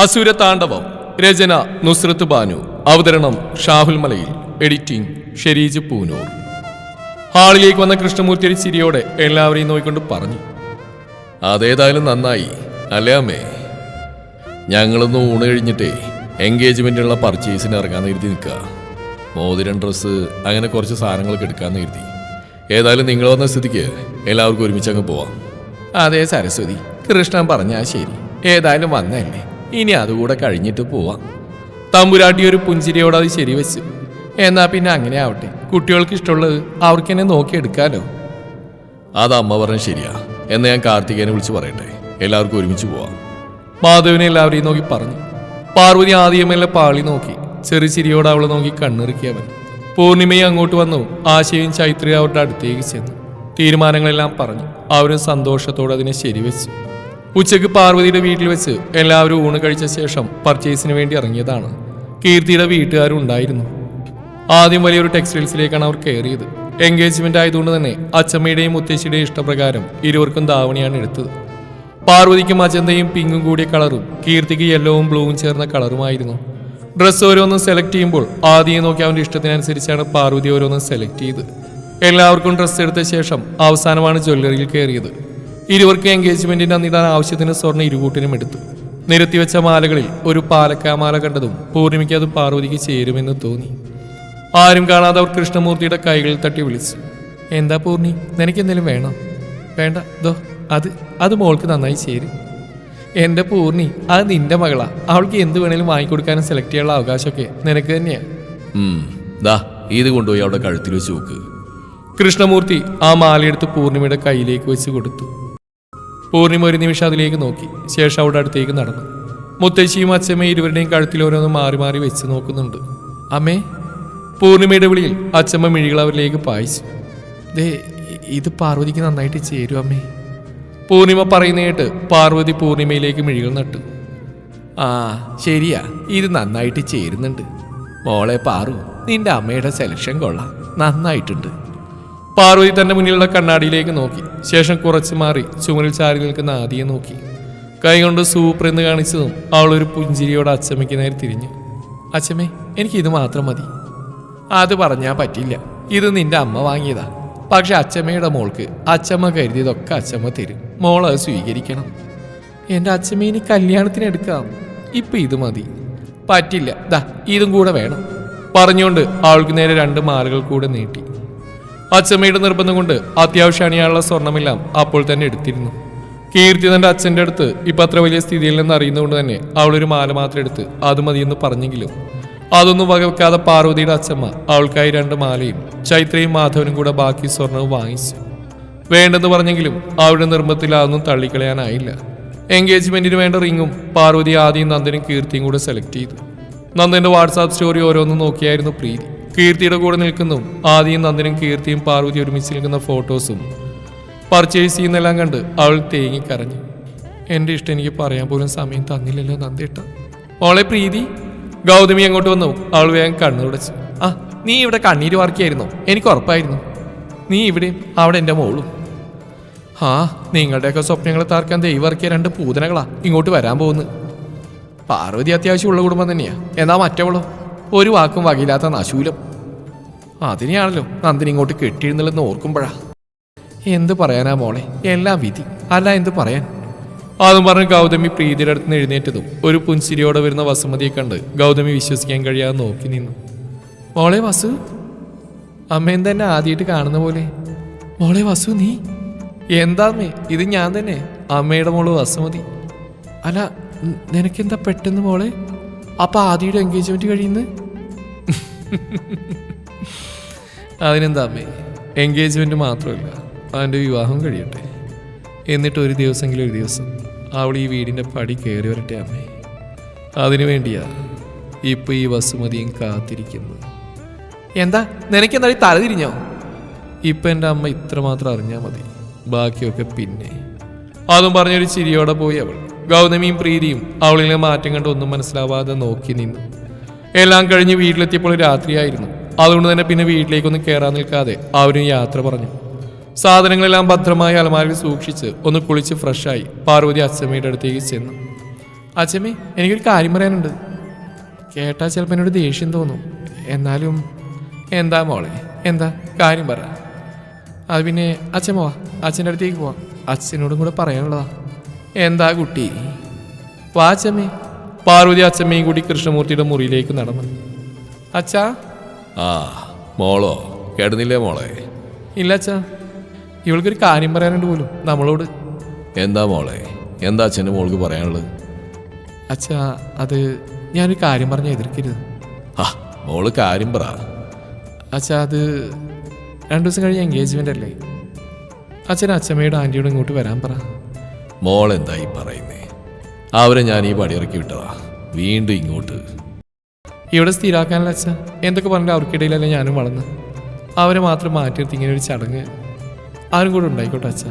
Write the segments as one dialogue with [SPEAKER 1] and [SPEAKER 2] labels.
[SPEAKER 1] അസുര താണ്ഡവം രചന നുസ്രത്ത് ബാനു. അവതരണം ഷാഹുൽ മലയിൽ. എഡിറ്റിംഗ് ഷെരീജ് പൂനൂർ. ഹാളിലേക്ക് വന്ന കൃഷ്ണമൂർത്തി ഒരു ചിരിയോടെ എല്ലാവരെയും നോക്കിക്കൊണ്ട് പറഞ്ഞു. അതേതായാലും നന്നായി. അല്ലേ അമ്മേ? ഞങ്ങളൊന്ന് ഊണ് കഴിഞ്ഞിട്ടേ എൻഗേജ്മെന്റിനുള്ള പർച്ചേസിന് ഇറങ്ങാൻ കരുതി നിൽക്കുക. മോതിരം ഡ്രസ്സ് അങ്ങനെ കുറച്ച് സാധനങ്ങളൊക്കെ എടുക്കാമെന്ന് കരുതി ഏതായാലും നിങ്ങൾ വന്ന സ്ഥിതിക്ക് എല്ലാവർക്കും ഒരുമിച്ച് അങ്ങ് പോവാം. അതേ സരസ്വതി. കൃഷ്ണൻ പറഞ്ഞാൽ ശരി. ഏതായാലും വന്നല്ലേ ഇനി അതുകൂടെ കഴിഞ്ഞിട്ട് പോവാം. തമ്പുരാട്ടി ഒരു പുഞ്ചിരിയോട് അത് ശരിവെച്ചു. എന്നാ പിന്നെ അങ്ങനെ ആവട്ടെ. കുട്ടികൾക്ക് ഇഷ്ടമുള്ളത് അവർക്ക് എന്നെ നോക്കിയെടുക്കാലോ അത് അമ്മ പറഞ്ഞ ശരിയാ. എന്ന് ഞാൻ കാർത്തികേനെ വിളിച്ച് പറയട്ടെ. എല്ലാവർക്കും ഒരുമിച്ച് പോവാം. മാധവിനെ എല്ലാവരെയും നോക്കി പറഞ്ഞു. പാർവതി ആദ്യമല്ല പാളി നോക്കി. ചെറു ചിരിയോട് അവളെ നോക്കി കണ്ണിറുക്കി അവൻ. പൂർണിമയും അങ്ങോട്ട് വന്നു. ആശയും ചൈത്രയും അവരുടെ അടുത്തേക്ക് ചെന്നു. തീരുമാനങ്ങളെല്ലാം പറഞ്ഞു. അവരും സന്തോഷത്തോടെ അതിനെ ശരിവെച്ചു. ഉച്ചയ്ക്ക് പാർവതിയുടെ വീട്ടിൽ വെച്ച് എല്ലാവരും ഊണ് കഴിച്ച ശേഷം പർച്ചേസിന് വേണ്ടി ഇറങ്ങിയതാണ്. കീർത്തിയുടെ വീട്ടുകാരും ഉണ്ടായിരുന്നു. ആദ്യം വലിയൊരു ടെക്സ്റ്റൈൽസിലേക്കാണ് അവർ കയറിയത്. എൻഗേജ്മെന്റ് ആയതുകൊണ്ട് തന്നെ അച്ചമ്മയുടെയും മുത്തശ്ശിയുടെയും ഇഷ്ടപ്രകാരം ഇരുവർക്കും ദാവണിയാണ് എടുത്തത്. പാർവതിക്ക് മജന്തയും പിങ്കും കൂടിയ കളറും കീർത്തിക്ക് യെല്ലോവും ബ്ലൂവും ചേർന്ന കളറുമായിരുന്നു. ഡ്രസ്സ് ഓരോന്നും സെലക്ട് ചെയ്യുമ്പോൾ ആദ്യം നോക്കി അവന്റെ ഇഷ്ടത്തിനനുസരിച്ചാണ് പാർവതി ഓരോന്നും സെലക്ട് ചെയ്ത്. എല്ലാവർക്കും ഡ്രസ്സ് എടുത്ത ശേഷം അവസാനമാണ് ജ്വല്ലറിയിൽ കയറിയത്. ഇരുവർക്കും എൻഗേജ്മെന്റിന് അന്നിടാൻ ആവശ്യത്തിന് സ്വർണ ഇരുകൂട്ടിനും എടുത്തു. നിരത്തിവെച്ച മാലകളിൽ ഒരു പാലക്കാമാല കണ്ടതും പൂർണിമയ്ക്ക് അത് പാർവതിക്ക് ചേരുമെന്ന് തോന്നി. ആരും കാണാതെ അവർ കൃഷ്ണമൂർത്തിയുടെ കൈകളിൽ തട്ടി വിളിച്ചു. എന്താ പൂർണി? നിനക്കെന്തെങ്കിലും വേണോ? വേണ്ട. ദോ അത് അത് മോൾക്ക് നന്നായി ചേരും. എന്റെ പൂർണി അത് നിന്റെ മകളാ. അവൾക്ക് എന്ത് വേണേലും വാങ്ങിക്കൊടുക്കാനും സെലക്ട് ചെയ്യാനുള്ള അവകാശമൊക്കെ നിനക്ക് തന്നെയാ. ദാ ഇത് കൊണ്ടുപോയി അവിടെ കഴുത്തിൽ വെച്ച് നോക്ക് കൃഷ്ണമൂർത്തി ആ മാലയെടുത്ത് പൂർണിമയുടെ കയ്യിലേക്ക് വെച്ച് കൊടുത്തു. പൂർണിമ ഒരു നിമിഷം അതിലേക്ക് നോക്കി. ശേഷം അവിടെ അടുത്തേക്ക് നടന്നു. മുത്തശ്ശിയും അച്ഛമ്മയും ഇരുവരുടെയും കഴുത്തിൽ ഓരോന്നും മാറി മാറി വെച്ച് നോക്കുന്നുണ്ട്. അമ്മേ പൂർണിമയുടെ വിളിയിൽ അച്ഛമ്മ മിഴികൾ അവരിലേക്ക് പായിച്ചു. ദേ ഇത് പാർവതിക്ക് നന്നായിട്ട് ചേരും അമ്മേ. പൂർണിമ പറയുന്നേട്ട് പാർവതി പൂർണിമയിലേക്ക് മിഴികൾ നട്ടു. ആ ശരിയാ ഇത് നന്നായിട്ട് ചേരുന്നുണ്ട്. മോളെ പാറു നിന്റെ അമ്മയുടെ സെലക്ഷൻ കൊള്ളാം. നന്നായിട്ടുണ്ട്. പാർവതി തന്റെ മുന്നിലുള്ള കണ്ണാടിയിലേക്ക് നോക്കി. ശേഷം കുറച്ച് മാറി ചുമരിൽ ചാരി നിൽക്കുന്ന ആദിയെ നോക്കി. കൈകൊണ്ട് സൂപ്പർ എന്ന് കാണിച്ചതും അവൾ ഒരു പുഞ്ചിരിയോട് അച്ചമ്മയ്ക്ക് നേരെ തിരിഞ്ഞു. അച്ചമ്മേ എനിക്ക് ഇത് മാത്രം മതി. അത് പറഞ്ഞാൽ പറ്റില്ല. ഇത് നിന്റെ അമ്മ വാങ്ങിയതാ. പക്ഷെ അച്ചമ്മയുടെ മോൾക്ക് അച്ചമ്മ കരുതിയതൊക്കെ അച്ചമ്മ തരും. മോൾ അത് സ്വീകരിക്കണം. എന്റെ അച്ഛമ്മ ഇനി കല്യാണത്തിന് എടുക്കാം. ഇപ്പം ഇത് മതി. പറ്റില്ല. ദാ ഇതും കൂടെ വേണം. പറഞ്ഞുകൊണ്ട് അവൾക്ക് നേരെ രണ്ട് മാലകൾ കൂടെ നീട്ടി. അച്ഛമ്മയുടെ നിർബന്ധം കൊണ്ട് അത്യാവശ്യം അണിയാനുള്ള സ്വർണമെല്ലാം അപ്പോൾ തന്നെ എടുത്തിരുന്നു. കീർത്തി തന്റെ അച്ഛന്റെ അടുത്ത് ഇപ്പൊ അത്ര വലിയ സ്ഥിതിയിൽ നിന്ന് അറിയുന്നതുകൊണ്ട് തന്നെ അവളൊരു മാല മാത്രം എടുത്ത് അത് മതിയെന്ന് പറഞ്ഞെങ്കിലും അതൊന്നും വകവെക്കാതെ പാർവതിയുടെ അച്ഛമ്മ അവൾക്കായി രണ്ട് മാലയും ചൈത്രയും മാധവനും കൂടെ ബാക്കി സ്വർണവും വാങ്ങിച്ചു. വേണ്ടെന്ന് പറഞ്ഞെങ്കിലും അവളുടെ നിർമ്മത്തിൽ അതൊന്നും തള്ളിക്കളയാനായില്ല. എൻഗേജ്മെന്റിന് വേണ്ട റിങ്ങും പാർവതി ആദ്യം നന്ദനും കീർത്തിയും കൂടെ സെലക്ട് ചെയ്തു. നന്ദന്റെ വാട്സാപ്പ് സ്റ്റോറി ഓരോന്നും നോക്കിയായിരുന്നു പ്രീതി. കീർത്തിയുടെ കൂടെ നിൽക്കുന്നു. ആദ്യം നന്ദനും കീർത്തിയും പാർവതി ഒരുമിച്ച് നിൽക്കുന്ന ഫോട്ടോസും പർച്ചേസ് ചെയ്യുന്നെല്ലാം കണ്ട് അവൾ തേങ്ങിക്കരഞ്ഞു. എന്റെ ഇഷ്ടം എനിക്ക് പറയാൻ പോലും സമയം തന്നില്ലല്ലോ നന്ദേട്ട. മോളെ പ്രീതി ഗൗതമി അങ്ങോട്ട് വന്നു? അവൾ വേഗം കണ്ണു ആ നീ ഇവിടെ കണ്ണീര് വർക്കിയായിരുന്നു? എനിക്ക് ഉറപ്പായിരുന്നു. നീ ഇവിടെയും അവിടെ എന്റെ മോളും. ആ നിങ്ങളുടെയൊക്കെ സ്വപ്നങ്ങളെ താർക്കാൻ ദൈവർക്കിയ രണ്ട് പൂതനകളാ ഇങ്ങോട്ട് വരാൻ പോകുന്നു പാർവതി അത്യാവശ്യമുള്ള കുടുംബം തന്നെയാ. എന്നാ മറ്റവളോ? ഒരു വാക്കും വകയില്ലാത്ത നശൂലം. അതിനെയാണല്ലോ നന്ദിനി ഇങ്ങോട്ട് കെട്ടിയിരുന്നില്ലെന്ന് ഓർക്കുമ്പോഴാ. എന്ത് പറയാനാ മോളെ? എല്ലാം വിധി. അല്ല എന്ത് പറയാൻ? അതും പറഞ്ഞ് ഗൗതമി പ്രീതിയുടെ അടുത്ത് എഴുന്നേറ്റതും ഒരു പുൻസിരിയോടെ വരുന്ന വസുമതിയെ കണ്ട് ഗൗതമി വിശ്വസിക്കാൻ കഴിയാതെ നോക്കി നിന്നു. മോളെ വസു അമ്മയും തന്നെ ആദ്യമായിട്ട് കാണുന്ന പോലെ? മോളെ വസു നീ? എന്താമ്മേ ഇത് ഞാൻ തന്നെ. അമ്മയുടെ മോൾ വസുമതി. അല്ല നിനക്കെന്താ പെട്ടെന്ന് മോളെ? അപ്പൊ ആദ്യയുടെ എൻഗേജ്മെന്റ് കഴിയുന്നു അതിനെന്താ അമ്മേ? എൻഗേജ്മെന്റ് മാത്രമല്ല അവന്റെ വിവാഹം കഴിയട്ടെ. എന്നിട്ട് ഒരു ദിവസമെങ്കിലും ഒരു ദിവസം അവൾ ഈ വീടിന്റെ പടി കയറി വരട്ടെ അമ്മേ. അതിനു വേണ്ടിയാ ഇപ്പൊ ഈ വസുമതിയും കാത്തിരിക്കുന്നത്. എന്താ? നിനക്കെന്താ ഈ തല തിരിഞ്ഞോ? ഇപ്പൊ എന്റെ അമ്മ ഇത്രമാത്രം അറിഞ്ഞാൽ മതി. ബാക്കിയൊക്കെ പിന്നെ. അതും പറഞ്ഞൊരു ചിരിയോടെ പോയി അവൾ. ഗൗതമിയും പ്രീതിയും അവളിലെ മാറ്റം കണ്ട് ഒന്നും മനസ്സിലാവാതെ നോക്കി നിന്നു. എല്ലാം കഴിഞ്ഞ് വീട്ടിലെത്തിയപ്പോൾ രാത്രിയായിരുന്നു. അതുകൊണ്ട് തന്നെ പിന്നെ വീട്ടിലേക്കൊന്ന് കയറാൻ നിൽക്കാതെ അവരും യാത്ര പറഞ്ഞു. സാധനങ്ങളെല്ലാം ഭദ്രമായി അലമാരിൽ സൂക്ഷിച്ച് ഒന്ന് കുളിച്ച് ഫ്രഷായി പാർവതി അച്ഛമ്മയുടെ അടുത്തേക്ക് ചെന്നു. അച്ഛമ്മേ എനിക്കൊരു കാര്യം പറയാനുണ്ട്. കേട്ടാൽ ചിലപ്പോൾ എന്നോട് ദേഷ്യം തോന്നും. എന്നാലും എന്താ മോളെ എന്താ? കാര്യം പറ. അത് പിന്നെ അച്ഛൻ പോവാ അച്ഛന്റെ അടുത്തേക്ക് പോവാം. അച്ഛനോടും കൂടെ പറയാനുള്ളതാ. എന്താ കുട്ടി? വാ അച്ഛമ്മേ പാർവതി അച്ഛമ്മയും കൂടി കൃഷ്ണമൂർത്തിയുടെ മുറിയിലേക്ക് നടന്നു. അച്ഛാ
[SPEAKER 2] ആ മോളോ കേടുന്നില്ലേ മോളെ?
[SPEAKER 1] ഇല്ല അച്ഛാ. ഇവൾക്കൊരു കാര്യം പറയാനുണ്ട് പോലും. നമ്മളോട്.
[SPEAKER 2] എന്താ മോളെ? എന്താ അച്ഛന്റെ മോൾക്ക് പറയാനുള്ളത്?
[SPEAKER 1] അച്ഛാ അത് ഞാനൊരു കാര്യം പറഞ്ഞാൽ എതിർക്കരുത്.
[SPEAKER 2] ആ മോൾ കാര്യം പറ.
[SPEAKER 1] അച്ഛാ അത് രണ്ടു ദിവസം കഴിഞ്ഞ് എൻഗേജ്മെന്റ് അല്ലേ? അച്ഛൻ അച്ഛമ്മയുടെ ആന്റിയോട് ഇങ്ങോട്ട് വരാൻ പറ.
[SPEAKER 2] മോൾ എന്തായി പറയുന്നേ? അവരെ ഞാൻ ഈ പടിയിറക്കി വിട്ടതാ. വീണ്ടും ഇങ്ങോട്ട്.
[SPEAKER 1] ഇവിടെ സ്ഥിരാക്കാനല്ല അച്ഛ. എന്തൊക്കെ പറഞ്ഞാൽ അവർക്കിടയിലല്ല ഞാനും വളർന്ന്? അവരെ മാത്രം മാറ്റി നിർത്തി ഇങ്ങനെ ഒരു ചടങ്ങ്. ആരും കൂടെ ഉണ്ടായിക്കോട്ടെ അച്ഛ.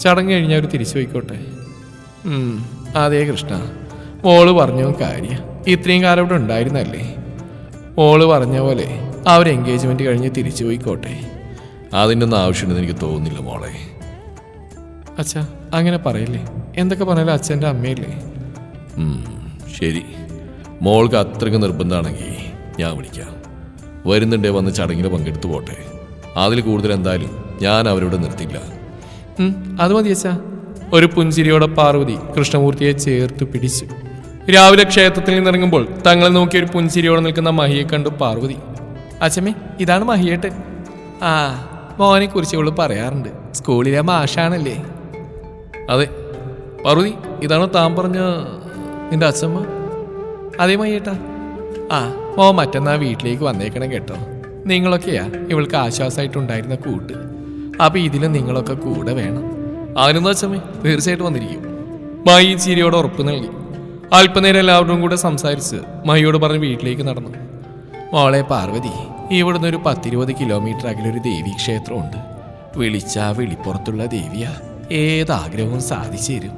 [SPEAKER 1] ചടങ്ങ് കഴിഞ്ഞാൽ അവർ തിരിച്ചു പോയിക്കോട്ടെ. അതേ കൃഷ്ണ. മോൾ പറഞ്ഞു കാര്യം ഇത്രയും കാലം ഇവിടെ ഉണ്ടായിരുന്നല്ലേ? മോൾ പറഞ്ഞ പോലെ അവർ എൻഗേജ്മെന്റ് കഴിഞ്ഞ് തിരിച്ചു പോയിക്കോട്ടെ.
[SPEAKER 2] അതിന്റെ ഒന്നും ആവശ്യമുണ്ടെന്ന് എനിക്ക് തോന്നുന്നില്ല മോളെ.
[SPEAKER 1] അച്ഛ അങ്ങനെ പറയല്ലേ? എന്തൊക്കെ പറഞ്ഞാലും അച്ഛന്റെ അമ്മയല്ലേ?
[SPEAKER 2] ശരി. മോൾക്ക് അത്രയ്ക്ക് നിർബന്ധമാണെങ്കിൽ ഞാൻ വിളിക്കാം. വരുന്നുണ്ടേ വന്ന് ചടങ്ങിൽ പങ്കെടുത്തു പോട്ടെ. അതിൽ കൂടുതൽ എന്തായാലും ഞാൻ അവരോട് നിർത്തില്ല
[SPEAKER 1] അത് മതി അച്ഛാ. ഒരു പുഞ്ചിരിയോടെ പാർവതി കൃഷ്ണമൂർത്തിയെ ചേർത്ത് പിടിച്ചു. രാവിലെ ക്ഷേത്രത്തിൽ നിന്നിറങ്ങുമ്പോൾ തങ്ങളെ നോക്കി ഒരു പുഞ്ചിരിയോടെ നിൽക്കുന്ന മഹിയെ കണ്ടു പാർവതി. അച്ഛമ്മേ ഇതാണ് മഹിയേട്ടൻ. ആ മോനെ കുറിച്ച് ഇവൾ പറയാറുണ്ട്. സ്കൂളിലെ മാഷാണല്ലേ. അതെ പാർവതി ഇതാണോ താൻ പറഞ്ഞ നിന്റെ അച്ഛമ്മ? അതേ മയ്യേട്ടാ. ആ മോ മറ്റന്നാ വീട്ടിലേക്ക് വന്നേക്കണം കേട്ടോ. നിങ്ങളൊക്കെയാ ഇവൾക്ക് ആശ്വാസമായിട്ടുണ്ടായിരുന്ന കൂട്ട്. അപ്പൊ ഇതിലും നിങ്ങളൊക്കെ കൂടെ വേണം. അതിനെന്താ അച്ഛമ്മേ? തീർച്ചയായിട്ടും വന്നിരിക്കും. മായി ചിരിയോട് ഉറപ്പ് നൽകി. അല്പനേരം എല്ലാവരോടും കൂടെ സംസാരിച്ച് മയ്യോട് പറഞ്ഞ് വീട്ടിലേക്ക് നടന്നു. മോളെ പാർവതി ഇവിടുന്ന് ഒരു പത്തിരുപത് കിലോമീറ്റർ അകലൊരു ഒരു ദേവീ ക്ഷേത്രമുണ്ട്. വിളിച്ചാ വിളിപ്പുറത്തുള്ള ദേവിയാ. ഏതാഗ്രഹവും സാധിച്ചു തരും.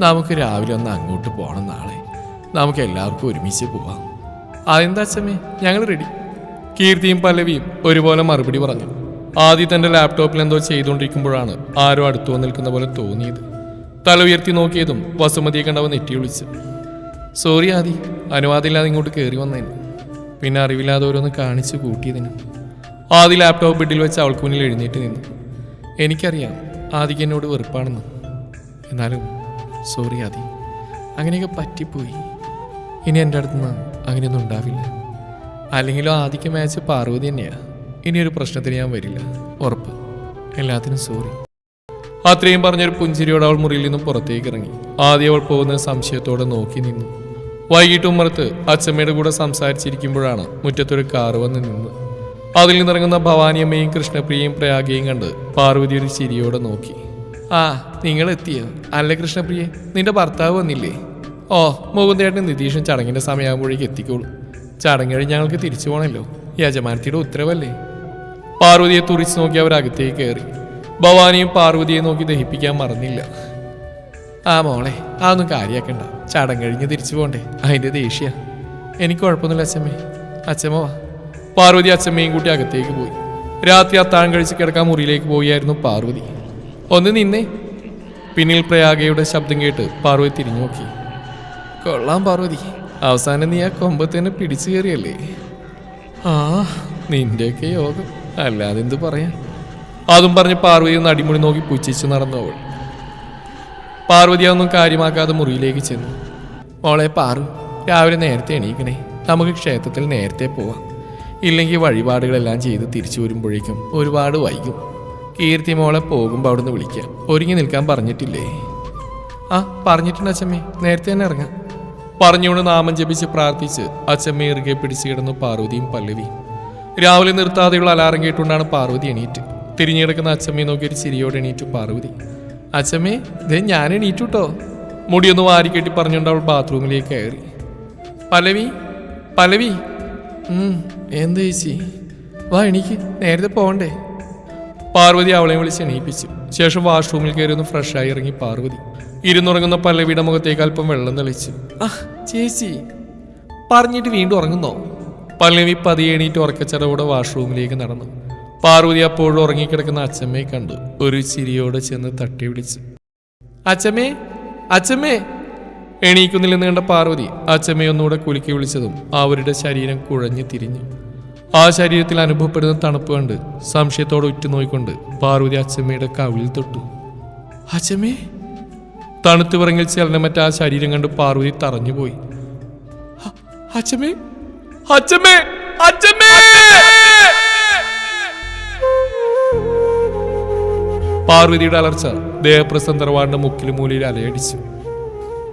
[SPEAKER 1] നമുക്ക് രാവിലെ ഒന്ന് അങ്ങോട്ട് പോകണം നാളെ. നമുക്ക് എല്ലാവർക്കും ഒരുമിച്ച് പോവാം. അതെന്താ അച്ഛമ്മേ ഞങ്ങൾ റെഡി കീർത്തിയും പല്ലവിയും ഒരുപോലെ മറുപടി പറഞ്ഞു. ആദ്യ തന്റെ ലാപ്ടോപ്പിൽ എന്തോ ചെയ്തുകൊണ്ടിരിക്കുമ്പോഴാണ് ആരോ അടുത്തു വന്ന് നിൽക്കുന്ന പോലെ തോന്നിയത്. തല ഉയർത്തി നോക്കിയതും വസുമതിയെ കണ്ടവ നെറ്റി വിളിച്ചു സോറി ആദി അനുവാദമില്ലാതെ ഇങ്ങോട്ട് കയറി വന്നതിന് പിന്നെ അറിവില്ലാതെ ഓരോന്ന് കാണിച്ചു കൂട്ടിയതിന്. ആദി ലാപ്ടോപ്പ് ബെഡിൽ വെച്ച് അവൾക്ക് മുന്നിൽ എഴുന്നേറ്റ് നിന്നു. എനിക്കറിയാം ആദിക്ക് എന്നോട് വെറുപ്പാണെന്ന്. എന്നാലും സോറി ആദി അങ്ങനെയൊക്കെ പറ്റിപ്പോയി. ഇനി എന്റെ അടുത്തുനിന്ന് അങ്ങനെയൊന്നും ഉണ്ടാവില്ല. അല്ലെങ്കിലും ആദിക്ക് മാച്ച് പാർവതി തന്നെയാണ് ഇനി ഒരു പ്രശ്നത്തിന് ഞാൻ വരില്ല. ഉറപ്പ്. എല്ലാത്തിനും സോറി അത്രയും പറഞ്ഞൊരു പുഞ്ചിരിയോട് അവൾ മുറിയിൽ നിന്നും പുറത്തേക്ക് ഇറങ്ങി. ആദ്യം അവൾ പോകുന്ന സംശയത്തോടെ നോക്കി നിന്നു. വൈകിട്ട് ഉമ്മറത്ത് അച്ഛമ്മയുടെ കൂടെ സംസാരിച്ചിരിക്കുമ്പോഴാണ് മുറ്റത്തൊരു കാറ് വന്ന് നിന്ന്. അതിൽ നിന്നിറങ്ങുന്ന ഭവാനിയമ്മയും കൃഷ്ണപ്രിയയും പ്രയാഗയും കണ്ട് പാർവതി ഒരു ചിരിയോടെ നോക്കി. ആ നിങ്ങൾ എത്തിയോ അല്ല കൃഷ്ണപ്രിയെ? നിന്റെ ഭർത്താവ് വന്നില്ലേ? ഓ മുകുന്ദേട്ടൻ നിതീഷും ചടങ്ങിന്റെ സമയമാകുമ്പോഴേക്ക് എത്തിക്കോളൂ. ചടങ്ങ് കഴിഞ്ഞ് ഞങ്ങൾക്ക് തിരിച്ചു പോകണമല്ലോ യജമാനത്തിയുടെ ഉത്തരവല്ലേ? പാർവതിയെ തുറിച്ച് നോക്കി അവർ അകത്തേക്ക് കയറി. ഭവാനിയും പാർവതിയെ നോക്കി ദഹിപ്പിക്കാൻ മറന്നില്ല. ആ മോളെ അതൊന്നും കാര്യാക്കണ്ട. ചടങ്ങ് കഴിഞ്ഞ് തിരിച്ചു പോകണ്ടേ അതിന്റെ ദേഷ്യ. എനിക്ക് കുഴപ്പമൊന്നുമില്ല അച്ഛമ്മേ അച്ഛമ്മ വാ. പാർവതി അച്ഛമ്മയും കൂട്ടി അകത്തേക്ക് പോയി. രാത്രി അത്താഴം കഴിച്ച് കിടക്കാൻ മുറിയിലേക്ക് പോയായിരുന്നു പാർവതി. ഒന്ന് നിന്നേ. പിന്നിൽ പ്രയാഗയുടെ ശബ്ദം കേട്ട് പാർവതി തിരിഞ്ഞു നോക്കി. കൊള്ളാം പാർവതി. അവസാനം നീ ആ കൊമ്പത്തേനെ പിടിച്ചു കയറിയല്ലേ? ആ നിന്റെയൊക്കെ യോഗം. അല്ലാതെ എന്ത് പറയാൻ? അതും പറഞ്ഞ് പാർവതി ഒന്ന് അടിമുടി നോക്കി പുച്ഛിച്ച് നടന്നു അവൾ പാർവതി അതൊന്നും കാര്യമാക്കാതെ മുറിയിലേക്ക് ചെന്നു. മോളെ പാറു രാവിലെ നേരത്തെ എണീക്കണേ. നമുക്ക് ക്ഷേത്രത്തിൽ നേരത്തെ പോവാം. ഇല്ലെങ്കിൽ വഴിപാടുകളെല്ലാം ചെയ്ത് തിരിച്ചു വരുമ്പോഴേക്കും ഒരുപാട് വൈകും. കീർത്തി മോളെ പോകുമ്പോൾ അവിടുന്ന് വിളിക്കാം. ഒരുങ്ങി നിൽക്കാൻ പറഞ്ഞിട്ടില്ലേ? ആ പറഞ്ഞിട്ടുണ്ട് അച്ഛമ്മേ. നേരത്തെ തന്നെ ഇറങ്ങാം. പറഞ്ഞുകൊണ്ട് നാമം ജപിച്ച് പ്രാർത്ഥിച്ച് അച്ഛമ്മ ഇറുകെ പിടിച്ചു കിടന്നു പാർവതിയും പല്ലവിയും. രാവിലെ നിർത്താതെയുള്ള അലാറം കേട്ടുകൊണ്ടാണ് പാർവതി എണീറ്റ്. തിരിഞ്ഞെടുക്കുന്ന അച്ഛമ്മയെ നോക്കി ഒരു ചിരിയോടെ എണീറ്റു പാർവതി. അച്ഛമ്മേ ദേ ഞാൻ എണീറ്റു കേട്ടോ മുടിയൊന്ന് വാരിക്കെട്ടി പറഞ്ഞുകൊണ്ട് അവൾ ബാത്റൂമിലേക്ക് കയറി. പലവി പലവി എന്ത് ചേച്ചി? വാ എണീക്ക്. നേരത്തെ പോകണ്ടേ പാർവതി അവളെ വിളിച്ച് എണീപ്പിച്ചു. ശേഷം വാഷ്റൂമിൽ കയറി ഒന്ന് ഫ്രഷായി ഇറങ്ങി പാർവതി. ഇരുന്നുറങ്ങുന്ന പല്ലവിയുടെ മുഖത്തേക്ക് അല്പം വെള്ളം തെളിച്ച്. ആ ചേച്ചി പറഞ്ഞിട്ട് വീണ്ടും ഉറങ്ങുന്നോ? പല്ലവി പതിയെ എണീറ്റ് ഉറക്കച്ചടവോടെ വാഷ്റൂമിലേക്ക് നടന്നു. പാർവതി അപ്പോഴും ഉറങ്ങിക്കിടക്കുന്ന അച്ഛമ്മയെ കണ്ടു. ഒരു ചിരിയോടെ ചെന്ന് തട്ടി പിടിച്ച് അച്ഛമ്മേ അച്ഛമ്മേ. എണീക്കുന്നില്ലെന്ന് കണ്ട പാർവതി അച്ഛമ്മയൊന്നുകൂടെ കുലുക്കി വിളിച്ചതും അവരുടെ ശരീരം കുഴഞ്ഞു തിരിഞ്ഞു. ആ ശരീരത്തിൽ അനുഭവപ്പെടുന്ന തണുപ്പ് കണ്ട് സംശയത്തോടെ ഉറ്റുനോയിക്കൊണ്ട് പാർവതി അച്ഛമ്മയുടെ കവിളിൽ തൊട്ടു. അച്ഛമ്മേ തണുത്തു പറങ്ങിൽ ചലനമറ്റ ആ ശരീരം കണ്ട് പാർവതി തറഞ്ഞു പോയി അച്ഛമ്മേ! അച്ഛമ്മേ! അച്ഛമ്മേ! പാർവതിയുടെ അലർച്ച ദേഹപ്രസന്തർവാടിന്റെ മുക്കിലും മൂലയിൽ അലയടിച്ചു.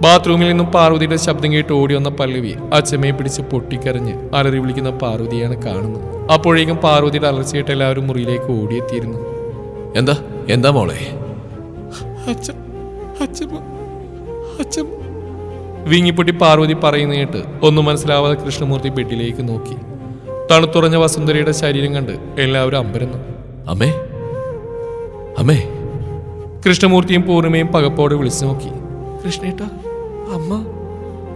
[SPEAKER 1] ബാത്റൂമിൽ നിന്നും പാർവതിയുടെ ശബ്ദം കേട്ട് ഓടി വന്ന പല്ലവി അച്ഛമ്മയെ പിടിച്ച് പൊട്ടിക്കരഞ്ഞ് അലറി വിളിക്കുന്ന പാർവതിയാണ് കാണുന്നത്. അപ്പോഴേക്കും പാർവതിയുടെ അലർച്ചയായിട്ട് എല്ലാവരും മുറിയിലേക്ക് ഓടിയെത്തിയിരുന്നു.
[SPEAKER 2] എന്താ? എന്താ മോളെ?
[SPEAKER 1] അച്ഛ അച്ഛമ്മ അച്ഛമ്മ വിങ്ങിപ്പൊട്ടി പാർവതി പറയുന്ന കേട്ട് ഒന്നും മനസ്സിലാവാതെ കൃഷ്ണമൂർത്തി ബെഡിലേക്ക് നോക്കി. തണുത്തുറഞ്ഞ വസുന്ധരയുടെ ശരീരം കണ്ട് എല്ലാവരും അമ്പരന്നു.
[SPEAKER 2] അമ്മേ അമ്മേ.
[SPEAKER 1] കൃഷ്ണമൂർത്തിയും പൂർണിമയും പകപ്പോടെ വിളിച്ചു നോക്കി. കൃഷ്ണേട്ട അമ്മ.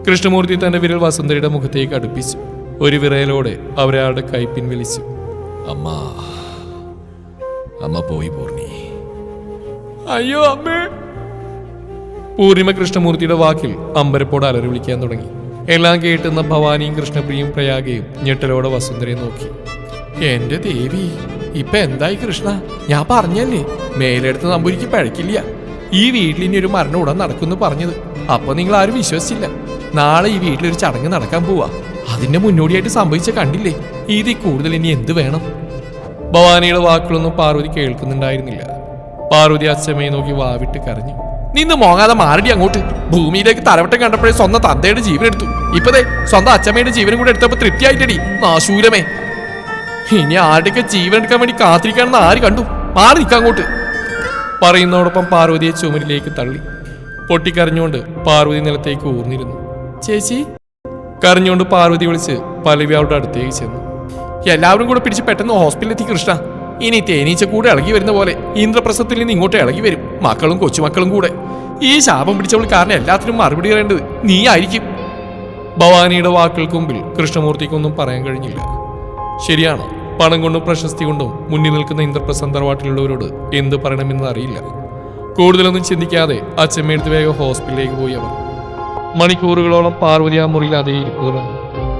[SPEAKER 1] കൃഷ്ണമൂർത്തി തന്റെ വിരൽ വസുന്ധരയുടെ മുഖത്തേക്ക് അടുപ്പിച്ചു. ഒരു വിറയലോടെ അവരയാളുടെ കൈ വിളിച്ചു
[SPEAKER 2] അമ്മ അമ്മ പോയി പൂർണി.
[SPEAKER 1] അയ്യോ അമ്മേ. പൂർണിമ കൃഷ്ണമൂർത്തിയുടെ വാക്കിൽ അമ്പരപ്പോട് അലറി വിളിക്കാൻ തുടങ്ങി. എല്ലാം കേട്ടുന്ന ഭവാനിയും കൃഷ്ണപ്രിയും പ്രയാഗയും ഞെട്ടലോടെ വസുന്ധരയെ നോക്കി. എന്റെ ദേവി ഇപ്പൊ എന്തായി കൃഷ്ണ? ഞാൻ പറഞ്ഞല്ലേ മേലെടുത്ത് നമ്പൂരിക്ക് പഴക്കില്ല. ഈ വീട്ടിൽ ഇനി ഒരു മരണം ഉടൻ നടക്കുന്നു പറഞ്ഞത്. അപ്പൊ നിങ്ങൾ ആരും വിശ്വസിച്ചില്ല. നാളെ ഈ വീട്ടിലൊരു ചടങ്ങ് നടക്കാൻ പോവാ. അതിന്റെ മുന്നോടിയായിട്ട് സംഭവിച്ച കണ്ടില്ലേ? ഇതിൽ കൂടുതൽ ഇനി എന്ത് വേണം? ഭവാനിയുടെ വാക്കുകളൊന്നും പാർവതി കേൾക്കുന്നുണ്ടായിരുന്നില്ല. പാർവതി അച്ഛമ്മയെ നോക്കി വാവിട്ട് കരഞ്ഞു. നിന്ന് മോങ്ങാതെ മാറടി അങ്ങോട്ട്. ഭൂമിയിലേക്ക് തലവട്ടം കണ്ടപ്പോഴേ സ്വന്തം തന്തയുടെ ജീവൻ എടുത്തു. ഇപ്പതേ സ്വന്തം അച്ഛമ്മയുടെ ജീവനും കൂടെ എടുത്തപ്പോ തൃപ്തിയായിട്ടടി. നാശൂരമേ. ഇനി ആരുടെയൊക്കെ ജീവൻ എടുക്കാൻ വേണ്ടി കാത്തിരിക്കാണെന്ന് ആര് കണ്ടു? മാറി നിൽക്കാം അങ്ങോട്ട്. പറയുന്നതോടൊപ്പം പാർവതിയെ ചുമരിലേക്ക് തള്ളി. പൊട്ടിക്കരഞ്ഞുകൊണ്ട് പാർവതി നിലത്തേക്ക് ഊർന്നിരുന്നു. ചേച്ചി? കരഞ്ഞുകൊണ്ട് പാർവതി വിളിച്ച് പലവി അവളുടെ അടുത്തേക്ക് ചെന്നു. എല്ലാവരും കൂടെ പിടിച്ച് പെട്ടെന്ന് ഹോസ്പിറ്റലിൽ എത്തി കൃഷ്ണ. ഇനി തേനീച്ച കൂടെ ഇളകി വരുന്ന പോലെ ഇന്ദ്രപ്രസത്തിൽ നിന്ന് ഇങ്ങോട്ട് ഇളകി വരും. മക്കളും കൊച്ചുമക്കളും കൂടെ. ഈ ശാപം പിടിച്ചവൾ കാരണം എല്ലാത്തിനും മറുപടി പറയേണ്ടത് നീ ആയിരിക്കും. ഭവാനിയുടെ വാക്കുകൾക്ക് മുമ്പിൽ കൃഷ്ണമൂർത്തിക്കൊന്നും പറയാൻ കഴിഞ്ഞില്ല. ശരിയാണ്? പണം കൊണ്ടും പ്രശസ്തി കൊണ്ടും മുന്നിൽ നിൽക്കുന്ന ഇന്ദ്രപ്രസന്ത് തറവാട്ടിലുള്ളവരോട് എന്ത് പറയണമെന്ന് അറിയില്ല. കൂടുതലൊന്നും ചിന്തിക്കാതെ അച്ഛമ്മയെടുത്ത് വേഗം ഹോസ്പിറ്റലിലേക്ക് പോയി അവർ. മണിക്കൂറുകളോളം പാർവതി ആ മുറിയിൽ അതേ ഇരിപ്പ്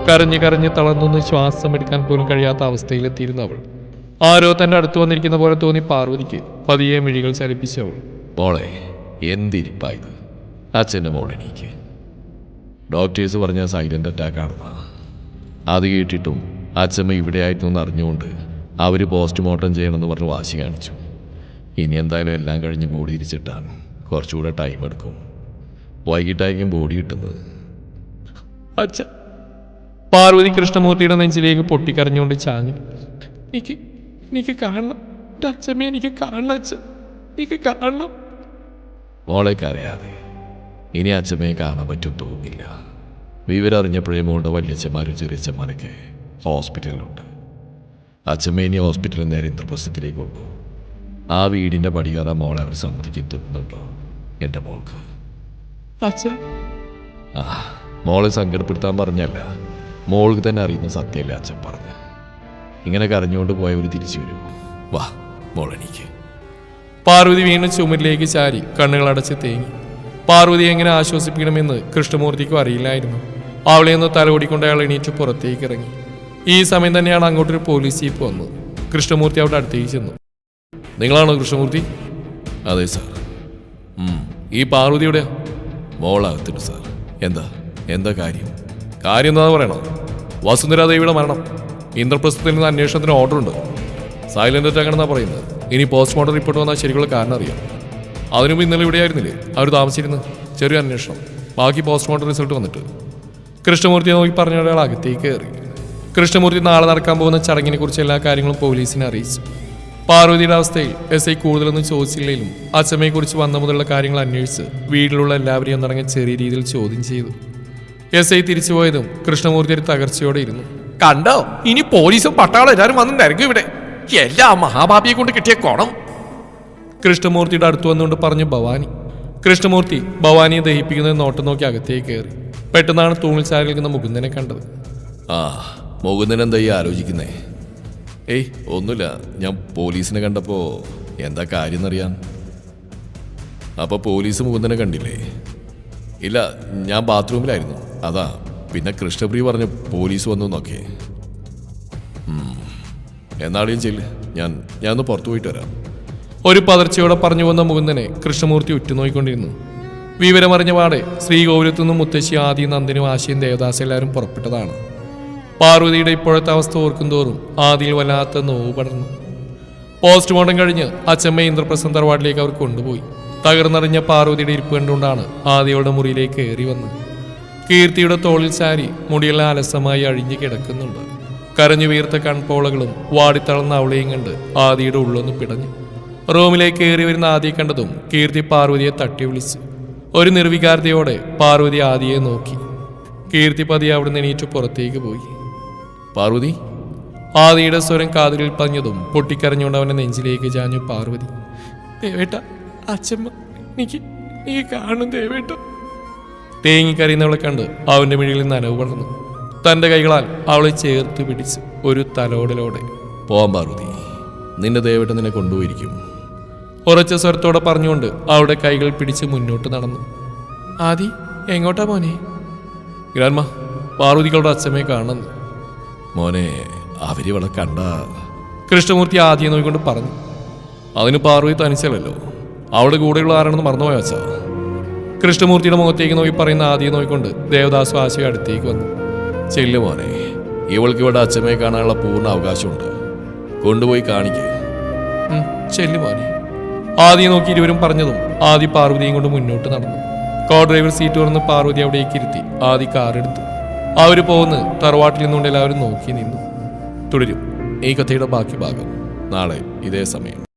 [SPEAKER 1] കരഞ്ഞ് കരഞ്ഞ് തളർന്നൊന്ന് ശ്വാസം എടുക്കാൻ പോലും കഴിയാത്ത അവസ്ഥയിലെത്തിയിരുന്നു അവൾ. ആരോ തന്റെ അടുത്ത് വന്നിരിക്കുന്ന പോലെ തോന്നി പാർവതിക്ക് പതിയെ മിഴികൾ ചലിപ്പിച്ചവൾ
[SPEAKER 2] മോളെ എന്തിരിപ്പായത്? അച്ഛന്റെ മോളെനിക്ക് ഡോക്ടേഴ്സ് പറഞ്ഞ സൈലന്റ് അറ്റാക്ക് ആണ് അത് കേട്ടിട്ടും അച്ഛമ്മ ഇവിടെ ആയിരുന്നു അറിഞ്ഞുകൊണ്ട് അവർ പോസ്റ്റ്മോർട്ടം ചെയ്യണമെന്ന് പറഞ്ഞ് വാശി കാണിച്ചു. ഇനി എന്തായാലും എല്ലാം കഴിഞ്ഞ് ബോഡി തിരിച്ചിട്ടാൻ കുറച്ചുകൂടെ ടൈം എടുക്കും. വൈകിട്ടായിരിക്കും ബോഡി കിട്ടുന്നത്.
[SPEAKER 1] അച്ഛ പാർവതി കൃഷ്ണമൂർത്തിയുടെ നെഞ്ചിലേക്ക് പൊട്ടിക്കരഞ്ഞുകൊണ്ട് ചാഞ്ഞു. എനിക്ക് എനിക്ക് കാണണം. എന്റെ അച്ഛമ്മ എനിക്ക് കാണണം അച്ഛൻ എനിക്ക് കാണണം.
[SPEAKER 2] മോളേക്കറിയാതെ ഇനി അച്ഛമ്മയെ കാണാൻ പറ്റും തോന്നില്ല. വിവരം അറിഞ്ഞപ്പോഴേ മോളുടെ വല്യച്ഛന്മാരും ചെറിയച്ഛന്മാരൊക്കെ ഹോസ്പിറ്റലിലുണ്ട്. അച്ഛമ്മ ഇനി ഹോസ്പിറ്റലിൽ നേരെ ഇന്ദ്രപ്രസ്ഥത്തിലേക്ക് കൊണ്ടുപോകും ആ വീടിന്റെ പടികാറ മോളെ അവർ സമ്മതിക്കുന്നുണ്ടോ എന്റെ മോൾക്ക്? ആ മോളെ സങ്കടപ്പെടുത്താൻ പറഞ്ഞല്ല. മോൾക്ക് തന്നെ അറിയുന്ന സത്യമല്ലേ അച്ഛൻ പറഞ്ഞു ഇങ്ങനെ കരഞ്ഞുകൊണ്ട് പോയവർ തിരിച്ചു വരും. വാ മോളെനിക്ക്
[SPEAKER 1] പാർവതി വീണ്ടും ചുമരിലേക്ക് ചാരി കണ്ണുകൾ അടച്ച് തേങ്ങി. പാർവതി എങ്ങനെ ആശ്വസിപ്പിക്കണമെന്ന് കൃഷ്ണമൂർത്തിക്കും അറിയില്ലായിരുന്നു. അവളെ ഒന്ന് തലോടിക്കൊണ്ട് അയാൾ എണീറ്റ് പുറത്തേക്ക് ഇറങ്ങി. ഈ സമയം തന്നെയാണ് അങ്ങോട്ടൊരു പോലീസ് ജീപ്പ് വന്നത്. കൃഷ്ണമൂർത്തി അവിടെ അടുത്തേക്ക് ചെന്നു. നിങ്ങളാണോ കൃഷ്ണമൂർത്തി?
[SPEAKER 2] അതെ സാർ.
[SPEAKER 1] ഈ പാർവതിയുടെ
[SPEAKER 2] മോളാകത്തിട്ട് സാർ. എന്താ? എന്താ കാര്യം?
[SPEAKER 1] കാര്യം എന്താണെന്ന് പറയണോ വസുന്ധര ദേവിയുടെ മരണം. ഇന്ദ്രപ്രസ്ഥത്തിൽ നിന്ന് അന്വേഷണത്തിന് ഓർഡർ ഉണ്ട് സൈലന്റ് അറ്റാക്ക് ആണെന്നാണ് പറയുന്നത്. ഇനി പോസ്റ്റ്മോർട്ടം റിപ്പോർട്ട് വന്നാൽ ശരിക്കുള്ള കാരണം അറിയാം. അതിനുമുമ്പ് ഇന്നലെ ഇവിടെ ആയിരുന്നില്ലേ? അവർ താമസിച്ചിരുന്നു. ചെറിയ അന്വേഷണം. ബാക്കി പോസ്റ്റ്മോർട്ടം റിസൾട്ട് വന്നിട്ട്. കൃഷ്ണമൂർത്തിയെ നോക്കി പറഞ്ഞ ഒരാൾ അകത്തേക്ക് കയറി. കൃഷ്ണമൂർത്തി നാളെ നടക്കാൻ പോകുന്ന ചടങ്ങിനെ കുറിച്ച് എല്ലാ കാര്യങ്ങളും പോലീസിനെ അറിയിച്ചു. പാർവതിയുടെ അവസ്ഥയിൽ എസ് ഐ കൂടുതലൊന്നും ചോദിച്ചില്ലെങ്കിലും അച്ഛമ്മയെക്കുറിച്ച് വന്ന മുതലുള്ള കാര്യങ്ങൾ അന്വേഷിച്ച് വീട്ടിലുള്ള എല്ലാവരെയും ഒന്നടങ്ങി ചെറിയ രീതിയിൽ ചോദ്യം ചെയ്തു. എസ് ഐ തിരിച്ചുപോയതും കൃഷ്ണമൂർത്തി ഒരു തകർച്ചയോടെ ഇരുന്നു. കണ്ടോ? ഇനി പോലീസും പട്ടാളം എല്ലാരും വന്ന് നിരക്കും ഇവിടെ. എല്ലാ മഹാഭാപിയെ കൊണ്ട് കിട്ടിയ കോണം. കൃഷ്ണമൂർത്തിയുടെ അടുത്ത് വന്നുകൊണ്ട് പറഞ്ഞു ഭവാനി. കൃഷ്ണമൂർത്തി ഭവാനിയെ ദഹിപ്പിക്കുന്ന നോട്ടം നോക്കി അകത്തേക്ക് കയറി. പെട്ടെന്നാണ് തൂങ്ങിൽ ചാരി നിൽക്കുന്ന മുകുന്ദനെ കണ്ടത്.
[SPEAKER 2] ആ മുകുന്ദൻ എന്താ ഈ ആലോചിക്കുന്നേ? ഏയ് ഒന്നുമില്ല. ഞാൻ പോലീസിനെ കണ്ടപ്പോൾ എന്താ കാര്യം എന്നറിയാൻ അപ്പോൾ പോലീസ് മുകുന്ദനെ കണ്ടില്ലേ? ഇല്ല ഞാൻ ബാത്റൂമിലായിരുന്നു. അതാ പിന്നെ കൃഷ്ണപ്രിയ പറഞ്ഞു പോലീസ് വന്നു എന്നൊക്കെ. ഉം. എന്നാളെയും ചെല്ല് ഞാൻ ഞാൻ ഒന്ന് പുറത്തു പോയിട്ട് വരാം.
[SPEAKER 1] ഒരു പതർച്ചയോടെ പറഞ്ഞു വന്ന മുകുന്ദനെ കൃഷ്ണമൂർത്തി ഉറ്റുനോക്കിക്കൊണ്ടിരുന്നു വിവരമറിഞ്ഞ പാടെ ശ്രീകോവിലത്തു നിന്നും മുത്തശ്ശി ആദി നന്ദിനും ആശയും ദേവദാസ് എല്ലാവരും പുറപ്പെട്ടതാണ്. പാർവതിയുടെ ഇപ്പോഴത്തെ അവസ്ഥ ഓർക്കും തോറും ആദിയിൽ വല്ലാത്ത നോവ് പടർന്നു. പോസ്റ്റ്മോർട്ടം കഴിഞ്ഞ് അച്ചമ്മ ഇന്ദ്രപ്രസന്ന തറവാട്ടിലേക്ക് അവർ കൊണ്ടുപോയി. തകർന്നറിഞ്ഞ പാർവതിയുടെ ഇരിപ്പ് കണ്ടുകൊണ്ടാണ് ആദിയുടെ മുറിയിലേക്ക് കയറി വന്നത്. കീർത്തിയുടെ തോളിൽ ചാരി മുടിയെല്ലാം അലസമായി അഴിഞ്ഞു കിടക്കുന്നുണ്ട്. കരഞ്ഞു വീർത്ത കൺപോളകളും വാടിത്തളർന്ന അവളെയും കണ്ട് ആദിയുടെ ഉള്ളൊന്ന് പിടഞ്ഞു. റൂമിലേക്ക് കയറി വരുന്ന ആദിയെ കണ്ടതും കീർത്തി പാർവതിയെ തട്ടി വിളിച്ചു. ഒരു നിർവികാരതയോടെ പാർവതി ആദിയെ നോക്കി. കീർത്തി പതി അവിടെ എണീറ്റ് പുറത്തേക്ക് പോയി.
[SPEAKER 2] പാർവതി?
[SPEAKER 1] ആദിയുടെ സ്വരം കാതുകളിൽ പഞ്ഞതും പൊട്ടിക്കരഞ്ഞുകൊണ്ട് അവന്റെ നെഞ്ചിലേക്ക് ചാഞ്ഞു പാർവതി. ദേവേട്ട അച്ഛമ്മ എനിക്ക് നീ കാണും ദേവേട്ട. തേങ്ങിക്കരയുന്നവളെ കണ്ട് അവന്റെ മിഴിയിൽ നനവ് വളർന്നു. തന്റെ കൈകളാൽ അവളെ ചേർത്ത് പിടിച്ച് ഒരു തലോടലോടെ
[SPEAKER 2] പോവാൻ പാർവതി നിന്റെ ദയവിട്ട് നിന്നെ കൊണ്ടുപോയിരിക്കും.
[SPEAKER 1] ഉറച്ച സ്വരത്തോടെ പറഞ്ഞുകൊണ്ട് അവളുടെ കൈകൾ പിടിച്ച് മുന്നോട്ട് നടന്നു. ആദി എങ്ങോട്ടാ മോനെ? ഗ്രാൻമ പാർവതികളുടെ അച്ഛമ്മയെ കാണുന്നു
[SPEAKER 2] മോനെ അവരിവളെ കണ്ട.
[SPEAKER 1] കൃഷ്ണമൂർത്തി ആദ്യം നോക്കിക്കൊണ്ട് പറഞ്ഞു. അതിന് പാർവതി തനിച്ചല്ലോ അവളുടെ കൂടെയുള്ള ആരാണെന്ന് മറന്നുപോയ കൃഷ്ണമൂർത്തിയുടെ മുഖത്തേക്ക് നോക്കി പറയുന്ന ആദ്യം നോക്കിക്കൊണ്ട് ദേവദാസ് വാശി അടുത്തേക്ക് വന്നു.
[SPEAKER 2] ചെല്ലു മോനെ ഇവൾക്ക് ഇവിടെ അച്ഛമ്മയെ കാണാനുള്ള പൂർണ അവകാശമുണ്ട്. കൊണ്ടുപോയി കാണിക്കുക
[SPEAKER 1] ചെല്ലു മോനെ. ആദ്യം നോക്കി ഇരുവരും പറഞ്ഞതും ആദി പാർവതിയും കൊണ്ട് മുന്നോട്ട് നടന്നു. കോ ഡ്രൈവർ സീറ്റ് തുറന്ന് പാർവതി അവിടേക്ക് ഇരുത്തി ആദി കാറെടുത്തു അവർ പോകുന്ന തറവാട്ടിൽ നിന്നുകൊണ്ട് എല്ലാവരും നോക്കി നിന്നു. തുടരും. ഈ കഥയുടെ ബാക്കി ഭാഗം.
[SPEAKER 2] നാളെ ഇതേ സമയം.